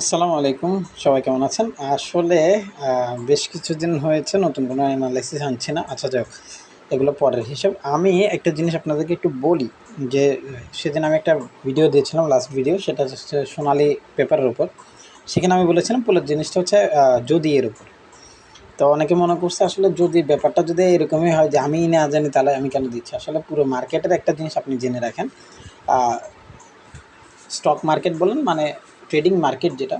আসসালামু আলাইকুম, সবাই কেমন আছেন? আসলে বেশ কিছুদিন হয়েছে, নতুন কোনো অ্যানালাইসিস আনছি না। আচ্ছা যাক এগুলো পরের হিসাব। আমি একটা জিনিস আপনাদেরকে একটু বলি, যে, সেদিন আমি একটা ভিডিও দিয়েছিলাম লাস্ট ভিডিও সেটা হচ্ছে সোনালি পেপারের উপর। সেখানে আমি বলেছিলাম পুরো জিনিসটা হচ্ছে যদি এর উপর। তো অনেকে মনে করছে, আসলে যদি, ব্যাপারটা যদি এরকমই হয় যে আমি না জানি, তাহলে আমি কেন দিচ্ছি? আসলে পুরো মার্কেটের একটা জিনিস আপনি জেনে রাখেন। স্টক মার্কেট বলেন মানে ট্রেডিং মার্কেট যেটা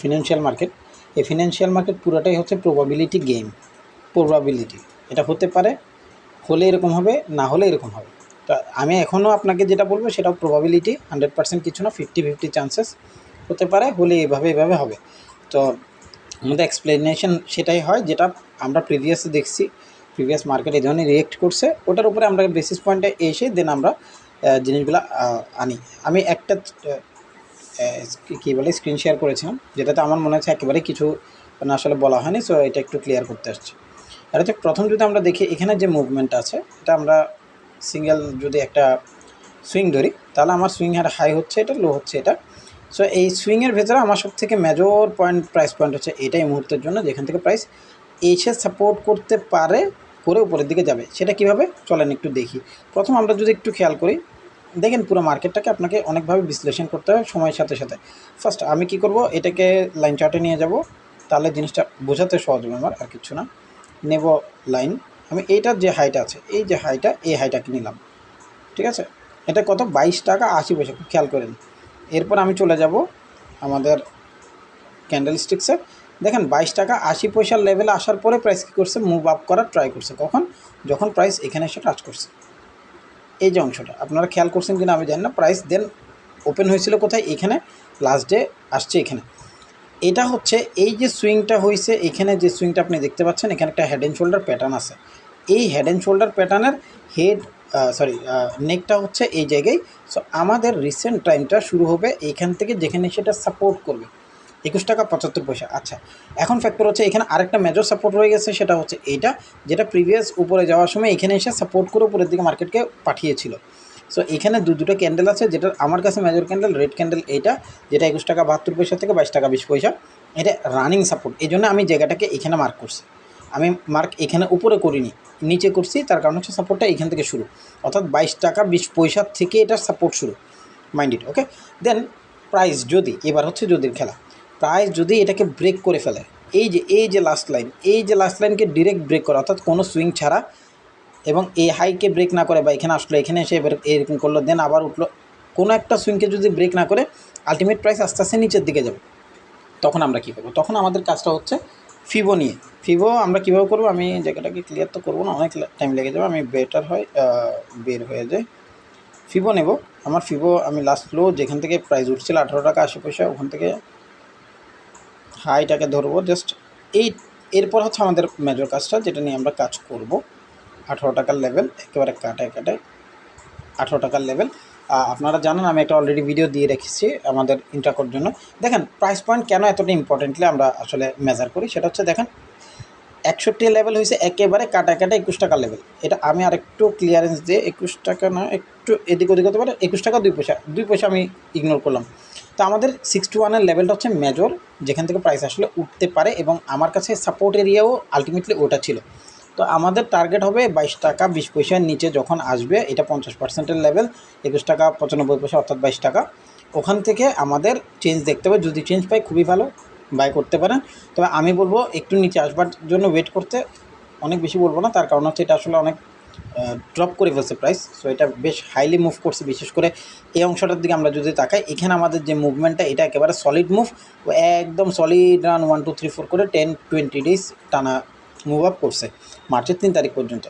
ফিনান্সিয়াল মার্কেট এই ফিনান্সিয়াল মার্কেট পুরোটাই হচ্ছে প্রবাবিলিটি গেম প্রবাবিলিটি এটা হতে পারে, হলে এরকম হবে, না হলে এরকম হবে। তো আমি এখনও আপনাকে যেটা বলব, সেটাও প্রবাবিলিটি হান্ড্রেড পার্সেন্ট কিছু না ফিফটি ফিফটি চান্সেস হতে পারে, হলে এভাবে এভাবে হবে। তো আমাদের এক্সপ্লেনেশন সেটাই হয়, যেটা আমরা প্রিভিয়াস দেখছি প্রিভিয়াস মার্কেট এই ধরনের রিয়েক্ট করছে, ওটার উপরে আমরা বেসিস পয়েন্টে এসে দেন আমরা জিনিসগুলো আনি। আমি একটা কী বলে স্ক্রিন শেয়ার করেছিলাম, যেটাতে আমার মনে হচ্ছে একেবারে কিছু মানে আসলে বলা হয়নি সো এটা একটু ক্লিয়ার করতে আসছে। আর হচ্ছে প্রথম যদি আমরা দেখি, এখানে যে মুভমেন্ট আছে, এটা আমরা সিঙ্গেল যদি একটা সুইং ধরি, তাহলে আমার সুইং আর হাই হচ্ছে, এটা লো হচ্ছে, এটা। সো এই সুইংয়ের ভেতরে আমার সব থেকে মেজর পয়েন্ট প্রাইস পয়েন্ট হচ্ছে এটাই মুহূর্তের জন্য, যেখান থেকে প্রাইস এসে সাপোর্ট করতে পারে, করে উপরের দিকে যাবে। সেটা কীভাবে? চলেন একটু দেখি। প্রথম আমরা যদি একটু খেয়াল করি দেখেন পুরো মার্কেটটাকে আপনাকে অনেকভাবে বিশ্লেষণ করতে হয় সময়ের সাথে সাথে। ফার্স্ট আমি কি করব? এটাকে লাইন চার্টে নিয়ে যাব। তাহলে জিনিসটা বোঝাতে সহজ হবে আমার, আর কিছু না। নেব লাইন আমি এইটার যে হাইটা আছে, এই যে হাইটা এই হাইটাকে নিলাম। ঠিক আছে? এটা কত? বাইশ টাকা আশি পয়সা খেয়াল করেন। এরপর আমি চলে যাব আমাদের ক্যান্ডেল স্টিক্সে দেখেন, বাইশ টাকা আশি পয়সার লেভেলে আসার পরে প্রাইস কী করছে? মুভ আপ করার ট্রাই করছে। কখন? যখন প্রাইস এখানে এসে টাচ করছে। এই যে অংশটা, আপনারা খেয়াল করছেন কিনা আমি জানি না প্রাইস দেন ওপেন হয়েছিল কোথায়? এখানে লাস্ট ডে আসছে এখানে। এটা হচ্ছে এই যে সুইংটা হয়েছে এখানে যে সুইংটা আপনি দেখতে পাচ্ছেন, এখানে একটা হেড অ্যান্ড শোল্ডার প্যাটার্ন আছে। এই হেড অ্যান্ড শোল্ডার প্যাটার্নের হেড সরি নেকটা হচ্ছে এই জায়গায়। সো আমাদের রিসেন্ট টাইমটা শুরু হবে এইখান থেকে যেখানে সেটা সাপোর্ট করবে। একুশ টাকা পঁচাত্তর পয়সা। আচ্ছা এখন ফ্যাক্টর হচ্ছে এখানে আরেকটা মেজর সাপোর্ট রয়ে গেছে, সেটা হচ্ছে এইটা যেটা প্রিভিয়াস উপরে যাওয়ার সময় এখানে এসে সাপোর্ট করে উপরের দিকে মার্কেটকে পাঠিয়েছিল। সো এখানে দু দুটো ক্যান্ডেল আছে যেটা আমার কাছে মেজর ক্যান্ডেল রেড ক্যান্ডেল এইটা যেটা একুশ টাকা বাহাত্তর পয়সা থেকে বাইশ টাকা বিশ পয়সা। এটা রানিং সাপোর্ট এই জন্য আমি জায়গাটাকে এখানে মার্ক করছি। আমি মার্ক এখানে উপরে করিনি, নিচে করছি, তার কারণ হচ্ছে সাপোর্টটা এখান থেকে শুরু। অর্থাৎ বাইশ টাকা বিশ পয়সা থেকে এটার সাপোর্ট শুরু। Mind it okay then price যদি, এবার হচ্ছে যদির খেলা। প্রাইস যদি এটাকে ব্রেক করে ফেলে, এই যে এই যে লাস্ট লাইন এই যে লাস্ট লাইনকে ডিরেক্ট ব্রেক করে, অর্থাৎ কোনো সুইং ছাড়া, এবং এই হাইকে ব্রেক না করে বা এখানে আসলো, এখানে এসে এবার এরকম করল দেন আবার উঠল, কোনো একটা সুইংকে যদি ব্রেক না করে আলটিমেট প্রাইস আস্তে আস্তে নিচের দিকে যাবে। তখন আমরা কী করব? তখন আমাদের কাজটা হচ্ছে ফিভো নিয়ে। ফিভো আমরা কীভাবে করব? আমি জায়গাটাকে ক্লিয়ার তো করব না, অনেক টাইম লেগে যাবে, আমি বেটার হয় বের হয়ে যায় ফিভো নেব। আমার ফিভো আমি লাস্ট লো যেখান থেকে প্রাইস উঠছিল, আঠারো টাকা, আশি পয়সা, ওখান থেকে হাইটাকে ধরবো জাস্ট এই, এরপর হচ্ছে আমাদের মেজর কাজটা, যেটা নিয়ে আমরা কাজ করব। আঠারো টাকার লেভেল একেবারে কাটায় কাটায়। আঠারো টাকার লেভেল আপনারা জানেন, আমি একটা অলরেডি ভিডিও দিয়ে রেখেছি আমাদের ইন্টারকোর জন্য। দেখেন প্রাইস পয়েন্ট কেন এতটা ইম্পর্টেন্টলি আমরা আসলে মেজার করি, সেটা হচ্ছে দেখেন, একষট্টি লেভেল হয়েছে, একেবারে কাটা কাটা একুশ টাকা লেভেল এটা আমি আরেকটু ক্লিয়ারেন্স দিয়ে, একুশ টাকা না একটু এদিক ওদিক হতে পারে, একুশ টাকা দুই পয়সা দুই পয়সা আমি ইগনোর করলাম। তো আমাদের সিক্সটি ওয়ানের লেভেলটা হচ্ছে মেজর যেখান থেকে প্রাইস আসলে উঠতে পারে এবং আমার কাছে সাপোর্ট এরিয়াও আলটিমেটলি ওটা ছিল। তো আমাদের টার্গেট হবে বাইশ টাকা বিশ পয়সার নিচে যখন আসবে, এটা পঞ্চাশ পার্সেন্টের লেভেল একুশ টাকা পঁচানব্বই পয়সা অর্থাৎ বাইশ টাকা। ওখান থেকে আমাদের চেঞ্জ দেখতে হবে, যদি চেঞ্জ পাই খুবই ভালো বাই করতে পারেন। তবে আমি বলব একটু নিচে আসবার জন্য ওয়েট করতে, অনেক বেশি বলব না, তার কারণ হচ্ছে এটা আসলে অনেক ড্রপ করে ফেলছে প্রাইস সো এটা বেশ হাইলি মুভ করছে। বিশেষ করে এই অংশটার দিকে আমরা যদি তাকাই, এখানে আমাদের যে মুভমেন্টটা এটা একেবারে সলিড মুভ একদম solid run one two three four করে টেন টোয়েন্টি ডেজ টানা মুভ আপ করছে মার্চের তিন তারিখ পর্যন্ত।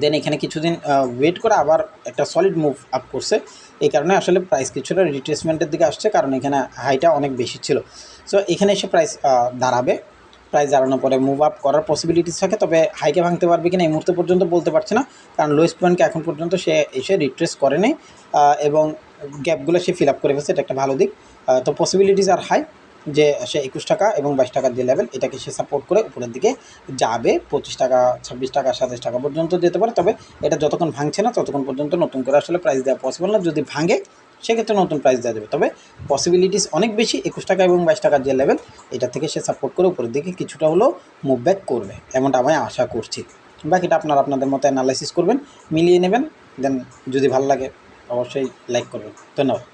দেন এখানে কিছুদিন ওয়েট করে আবার একটা সলিড মুভ আপ করছে। এই কারণে আসলে প্রাইস কিছুটা রিট্রেসমেন্টের দিকে আসছে, কারণ এখানে হাইটা অনেক বেশি ছিল। সো এখানে এসে প্রাইস দাঁড়াবে। প্রাইস দাঁড়ানোর পরে মুভ আপ করার পসিবিলিটিস থাকে, তবে হাইকে ভাঙতে পারবে কিনা এই মুহূর্তে পর্যন্ত বলতে পারছে না। কারণ লোয়েস্ট পয়েন্টকে এখন পর্যন্ত সে এসে রিট্রেস করে নেই এবং গ্যাপগুলো সে ফিল আপ করে ফেলছে, এটা একটা ভালো দিক। তো পসিবিলিটিস আর হাই যে সে একুশ টাকা এবং বাইশ টাকার যে লেভেল এটাকে সে সাপোর্ট করে উপরের দিকে যাবে, পঁচিশ টাকা, ছাব্বিশ টাকা, সাতাশ টাকা পর্যন্ত যেতে পারে। তবে এটা যতক্ষণ ভাঙছে না, ততক্ষণ পর্যন্ত নতুন করে আসলে প্রাইস দেওয়া পসিবল না। যদি ভাঙে সেক্ষেত্রে নতুন প্রাইস দেওয়া যাবে। তবে পসিবিলিটিস অনেক বেশি, একুশ টাকা এবং বাইশ টাকার যে লেভেল এটা থেকে সে সাপোর্ট করে উপরের দিকে কিছুটা হলেও মুভ ব্যাক করবে, এমনটা আমি আশা করছি। বাকিটা আপনারা আপনাদের মতো অ্যানালাইসিস করবেন, মিলিয়ে নেবেন দেন যদি ভালো লাগে অবশ্যই লাইক করবেন। ধন্যবাদ।